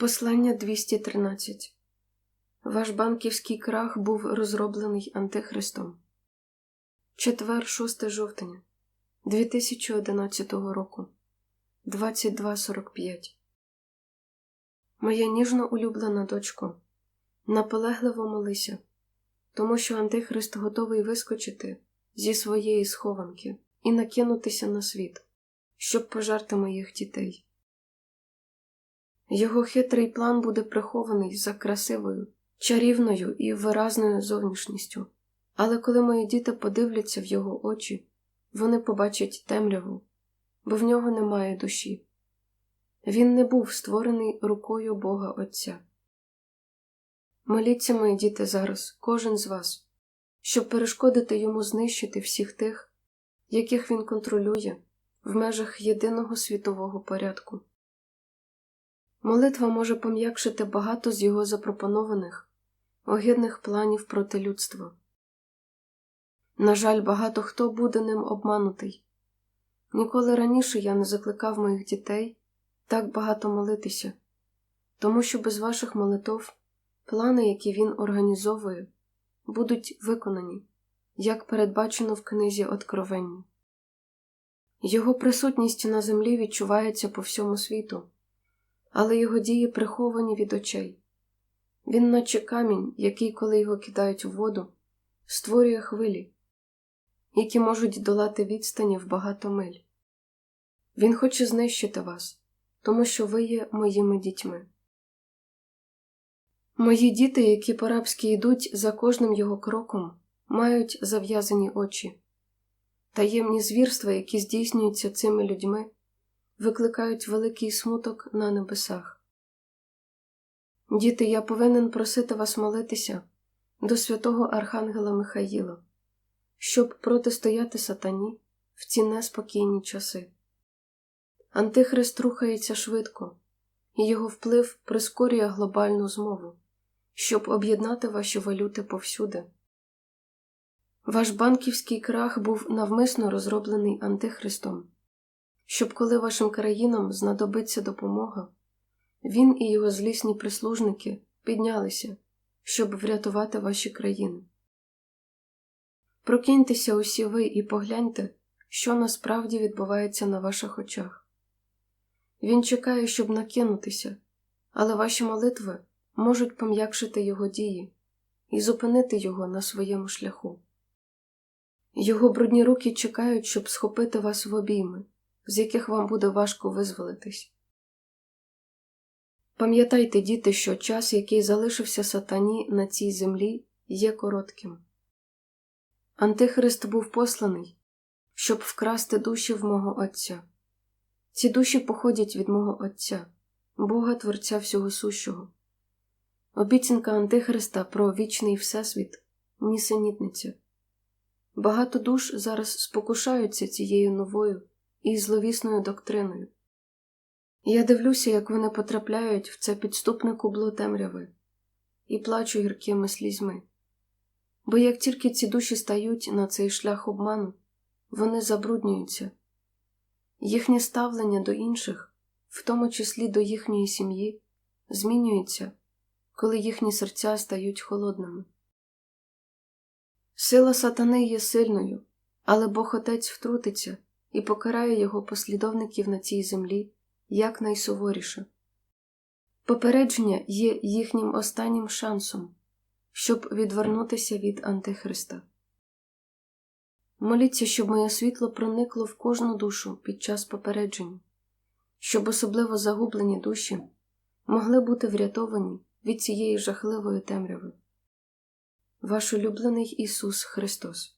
Послання 213 Ваш банківський крах був розроблений Антихристом. Четвер, 6 жовтня 2011 року 22.45 Моя ніжно улюблена дочко, наполегливо молися, тому що Антихрист готовий вискочити зі своєї схованки і накинутися на світ, щоб пожерти моїх дітей. Його хитрий план буде прихований за красивою, чарівною і виразною зовнішністю, але коли мої діти подивляться в його очі, вони побачать темряву, бо в нього немає душі. Він не був створений рукою Бога Отця. Моліться, мої діти, зараз, кожен з вас, щоб перешкодити йому знищити всіх тих, яких він контролює в межах єдиного світового порядку. Молитва може пом'якшити багато з його запропонованих, огидних планів проти людства. На жаль, багато хто буде ним обманутий. Ніколи раніше я не закликав моїх дітей так багато молитися, тому що без ваших молитов плани, які він організовує, будуть виконані, як передбачено в книзі Откровення. Його присутність на землі відчувається по всьому світу але його дії приховані від очей. Він, наче камінь, який, коли його кидають у воду, створює хвилі, які можуть долати відстані в багато миль. Він хоче знищити вас, тому що ви є моїми дітьми. Мої діти, які по-рабськи йдуть за кожним його кроком, мають зав'язані очі. Таємні звірства, які здійснюються цими людьми, викликають великий смуток на небесах. Діти, я повинен просити вас молитися до святого Архангела Михаїла, щоб протистояти сатані в ці неспокійні часи. Антихрист рухається швидко, і його вплив прискорює глобальну змову, щоб об'єднати ваші валюти повсюди. Ваш банківський крах був навмисно розроблений Антихристом щоб коли вашим країнам знадобиться допомога, він і його злісні прислужники піднялися, щоб врятувати ваші країни. Прокиньтеся усі ви і погляньте, що насправді відбувається на ваших очах. Він чекає, щоб накинутися, але ваші молитви можуть пом'якшити його дії і зупинити його на своєму шляху. Його брудні руки чекають, щоб схопити вас в обійми з яких вам буде важко визволитись. Пам'ятайте, діти, що час, який залишився сатані на цій землі, є коротким. Антихрист був посланий, щоб вкрасти душі в мого Отця. Ці душі походять від мого Отця, Бога Творця всього сущого. Обіцянка Антихриста про вічний Всесвіт нісенітниця. Багато душ зараз спокушаються цією новою і зловісною доктриною. Я дивлюся, як вони потрапляють в це підступне кубло темряви, і плачу гіркими слізьми. Бо як тільки ці душі стають на цей шлях обману, вони забруднюються, їхнє ставлення до інших, в тому числі до їхньої сім'ї, змінюється, коли їхні серця стають холодними. Сила сатани є сильною, але Бог Отець втрутиться і покарає його послідовників на цій землі якнайсуворіше. Попередження є їхнім останнім шансом, щоб відвернутися від Антихриста. Моліться, щоб моє світло проникло в кожну душу під час попередження, щоб особливо загублені душі могли бути врятовані від цієї жахливої темряви. Ваш улюблений Ісус Христос